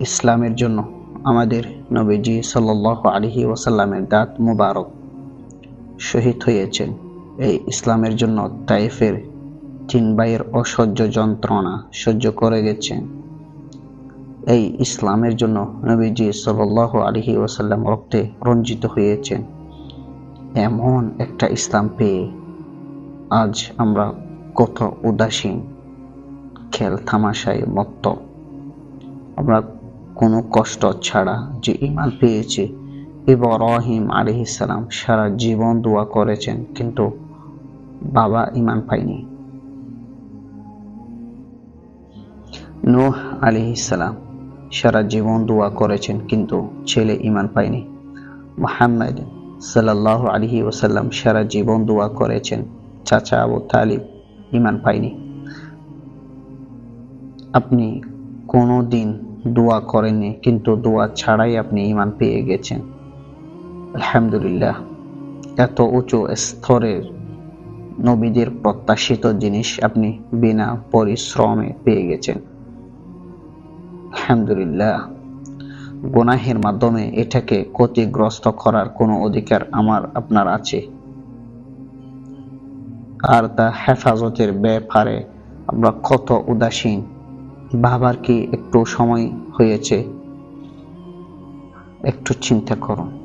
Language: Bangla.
ইসলামের জন্য আমাদের নবীজি সাল্লাহ আলহি ওসাল্লামের দাঁত মুবারক শহীদ হয়েছেন। এই ইসলামের জন্য তাইফের তিন ভাইয়ের অসহ্য যন্ত্রণা সহ্য করে গেছেন। এই ইসলামের জন্য নবীজি সাল্লাহ আলহি ওসাল্লাম রক্তে রঞ্জিত হয়েছেন। এমন একটা ইসলাম পেয়ে আজ আমরা কত উদাসীন খেল থামাশায় মত্ত। আমরা কোনো কষ্ট ছাড়া যে ইমান পেয়েছি। ইব্রাহিম আলিহিসাল্লাম সারা জীবন দোয়া করেছেন, কিন্তু বাবা ইমান পায়নি। নূহ আলিহিসাল্লাম সারা জীবন দোয়া করেছেন, কিন্তু ছেলে ইমান পায়নি। মোহাম্মদ সাল্লাহ আলহি ওসাল্লাম সারা জীবন দোয়া করেছেন, চাচা আবু তালিব ইমান পায়নি। আপনি কোনো দিন দোয়া করেননি, কিন্তু দোয়া ছাড়াই আপনি ইমান পেয়ে গেছেন। আলহামদুলিল্লাহ, এত উঁচু স্তরের নবীদের প্রত্যাশিত জিনিস আপনি বিনা পরিশ্রমে পেয়ে গেছেন। আলহামদুলিল্লাহ, গুনাহের মাধ্যমে এটাকে ক্ষতিগ্রস্ত করার কোনো অধিকার আমার, আপনার আছে। আর তা হেফাজতের ব্যাপারে আমরা কত উদাসীন বাবার কি একটু সময় হয়েছে? একটু চিন্তা করুন